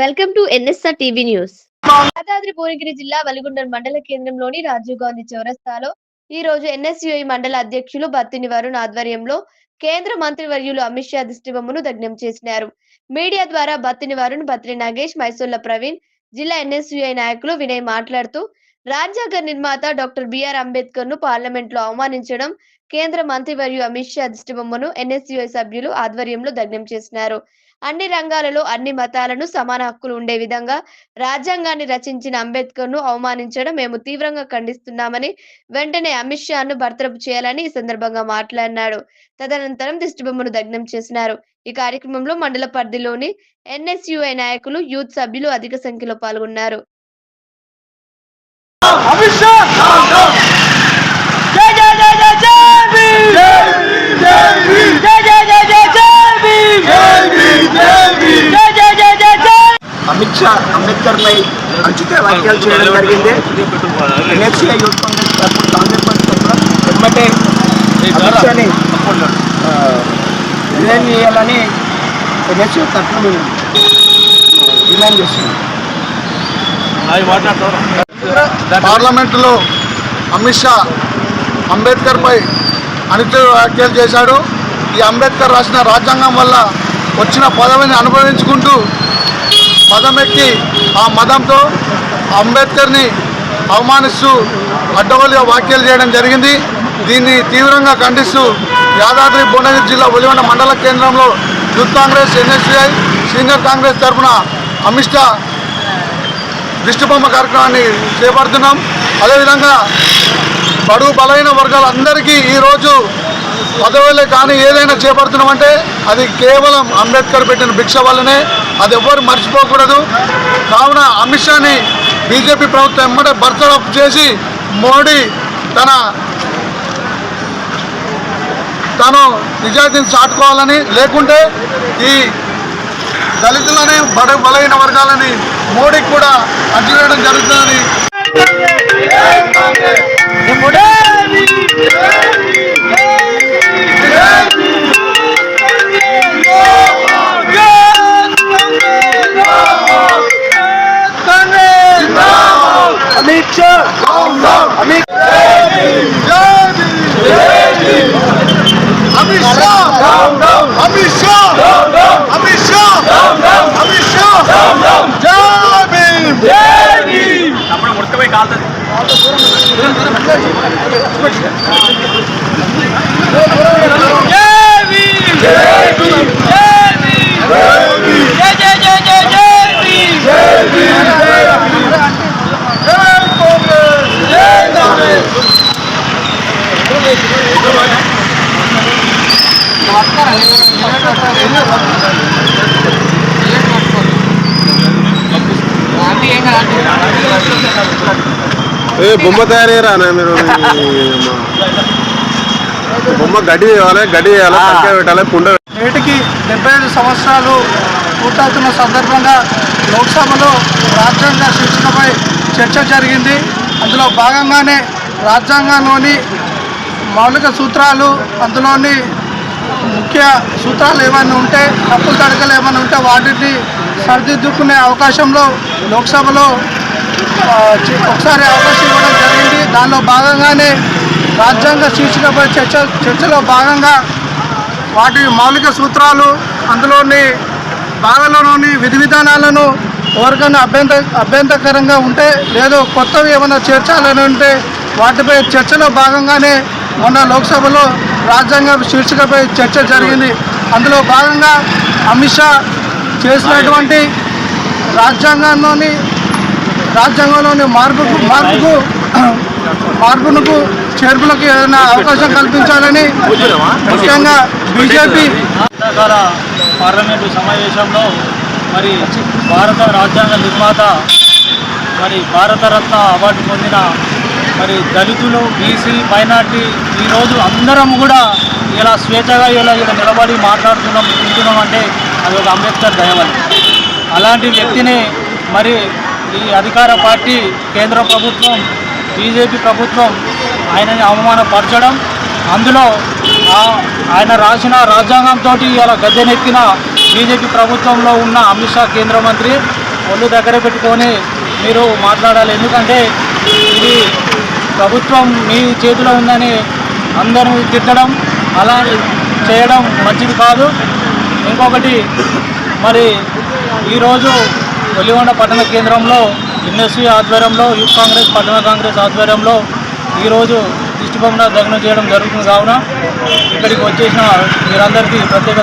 Welcome to NSR TV news. Yadadri Bhuvanagiri జిల్లా వలిగొండ మండల కేంద్రంలోని రాజీవ్ గాంధీ చౌరస్తాలో ఈ రోజు ఎన్ఎస్యుఐ మండల అధ్యక్షులు బత్తిని వరుణ్ ఆధ్వర్యంలో కేంద్ర మంత్రి వర్యులు అమిత్ షా దిష్టిబొమ్మను దగ్నం చేసినారు. మీడియా ద్వారా బత్తిని వరుణ్ బత్రి నాగేష్ మైసూర్ల ప్రవీణ్ జిల్లా ఎన్ఎస్యుఐ నాయకులు వినయ్ మాట్లాడుతూ రాజ్యాంగ నిర్మాత డాక్టర్ బిఆర్ అంబేద్కర్ను పార్లమెంట్లో అవమానించడం కేంద్ర మంత్రివర్యు అమిత్ షా దిష్టిబొమ్మను ఎన్ఎస్యుఐ సభ్యులు ఆధ్వర్యంలో దగ్నం చేసినారు. అన్ని రంగాలలో అన్ని మతాలను సమాన హక్కులు ఉండే విధంగా రాజ్యాంగాన్ని రచించిన అంబేద్కర్ను అవమానించడం మేము తీవ్రంగా ఖండిస్తున్నామని వెంటనే అమిత్ షాను బర్తరఫ్ చేయాలని ఈ సందర్భంగా మాట్లాడినాడు. తదనంతరం దిష్టిబొమ్మను దగ్నం చేసినారు. ఈ కార్యక్రమంలో మండల పరిధిలోని ఎన్ఎస్యుఐ నాయకులు యూత్ సభ్యులు అధిక సంఖ్యలో పాల్గొన్నారు. అమిత్ షా! అమిత్ షా అంబేద్కర్ పై అనుచిత వ్యాఖ్యలు చేయడం జరిగింది. ఎన్ఎఫ్సీఐ యూత్ కాంగ్రెస్ తరఫున కాంగ్రెస్ పార్టీ తరఫున వెంబటే అమిత్ షాని రిజైన్ చేయాలని ఎన్ఎఫ్సీ తరఫున మేము డిమాండ్ చేస్తున్నాం. పార్లమెంటులో అమిత్ షా అంబేద్కర్పై అనుచిత వ్యాఖ్యలు చేశాడు. ఈ అంబేద్కర్ రాసిన రాజ్యాంగం వల్ల వచ్చిన పదవిని అనుభవించుకుంటూ మదమెక్కి ఆ మదంతో అంబేద్కర్ని అవమానిస్తూ అడ్డగోలుగా వ్యాఖ్యలు చేయడం జరిగింది. దీన్ని తీవ్రంగా ఖండిస్తూ యాదాద్రి భువనగిరి జిల్లా ఒలివండ మండల కేంద్రంలో youth Congress NSCI senior Congress తరఫున అమిష్ట దిష్టిబొమ్మ కార్యక్రమాన్ని చేపడుతున్నాం. అదేవిధంగా బడుగు బలైన వర్గాలందరికీ ఈరోజు పదవులే కానీ ఏదైనా చేపడుతున్నామంటే అది కేవలం అంబేద్కర్ పెట్టిన భిక్ష వల్లనే అది ఎవ్వరు మర్చిపోకూడదు. కావున అమిత్ షాని బీజేపీ ప్రభుత్వం ఎమ్మడే బర్తరఫ్ చేసి మోడీ తన తను నిజాయితీని చాటుకోవాలని లేకుంటే ఈ దళితులని బడ బలైన వర్గాలని మోడీకి కూడా అడ్డువేయడం జరుగుతుందని. అమిత్ షా అమిత్ అమిత్ ఏ బొమ్మ తయారయ్యారా మీరు బొమ్మ గడ్డి వేయాలి గడ్డి వేయాలి పెట్టాలి కుండ నేటికి డెబ్బై ఐదు సంవత్సరాలు పూర్తవుతున్న సందర్భంగా లోక్సభలో రాజ్యాంగ శీర్షికపై చర్చ జరిగింది. అందులో భాగంగానే రాజ్యాంగంలోని మౌలిక సూత్రాలు అందులోని ముఖ్య సూత్రాలు ఏమైనా ఉంటే తప్పులు తడకలు ఏమైనా ఉంటే వాటిని సరిదిద్దుకునే అవకాశంలో లోక్సభలో ఒకసారి అవకాశం ఇవ్వడం జరిగింది. దానిలో భాగంగానే రాజ్యాంగ శీర్షికపై చర్చ చర్చలో భాగంగా వాటి మౌలిక సూత్రాలు అందులోని భాగాలలోని విధి విధానాలను ఎవరికైనా అభ్యంత అభ్యంతరకరంగా ఉంటే లేదు కొత్తవి ఏమైనా చేర్చాలని ఉంటే వాటిపై చర్చలో భాగంగానే మొన్న లోక్సభలో రాజ్యాంగ శీర్షికపై చర్చ జరిగింది. అందులో భాగంగా అమిత్ షా చేసినటువంటి రాజ్యాంగంలోని రాజ్యాంగంలోని మార్పుకు మార్పుకు మార్పునకు చేర్పులకు ఏదైనా అవకాశం కల్పించాలని ముఖ్యంగా బీజేపీ పార్లమెంటు సమావేశంలో మరి భారత రాజ్యాంగ నిర్మాత మరి భారతరత్న అవార్డు పొందిన మరి దళితులు బీసీ మైనార్టీ ఈరోజు అందరం కూడా ఇలా స్వేచ్ఛగా ఇలా ఇలా నిలబడి మాట్లాడుతున్నాం తింటున్నాం అంటే అది ఒక అంబేద్కర్ దయవల్లి. అలాంటి వ్యక్తిని మరి ఈ అధికార పార్టీ కేంద్ర ప్రభుత్వం బీజేపీ ప్రభుత్వం ఆయనని అవమానపరచడం అందులో ఆ- ఆయన రాసిన రాజ్యాంగంతో ఇలా గద్దెనెక్కిన బీజేపీ ప్రభుత్వంలో ఉన్న అమిత్ షా కేంద్ర మంత్రి ఒళ్ళు దగ్గర పెట్టుకొని మీరు మాట్లాడాలి. ఎందుకంటే ఇది ప్రభుత్వం మీ చేతిలో ఉందని అందరూ తిట్టడం అలా చేయడం మంచిది కాదు. ఇంకొకటి మరి ఈరోజు ఒలిగొండ పట్టణ కేంద్రంలో ఎన్ఎస్సి ఆధ్వర్యంలో యూత్ కాంగ్రెస్ పట్టణ కాంగ్రెస్ ఆధ్వర్యంలో ఈరోజు దిష్టిబొమ్మ దగ్నం చేయడం జరుగుతుంది. కావున ఇక్కడికి వచ్చేసిన మీరందరికీ ప్రత్యేక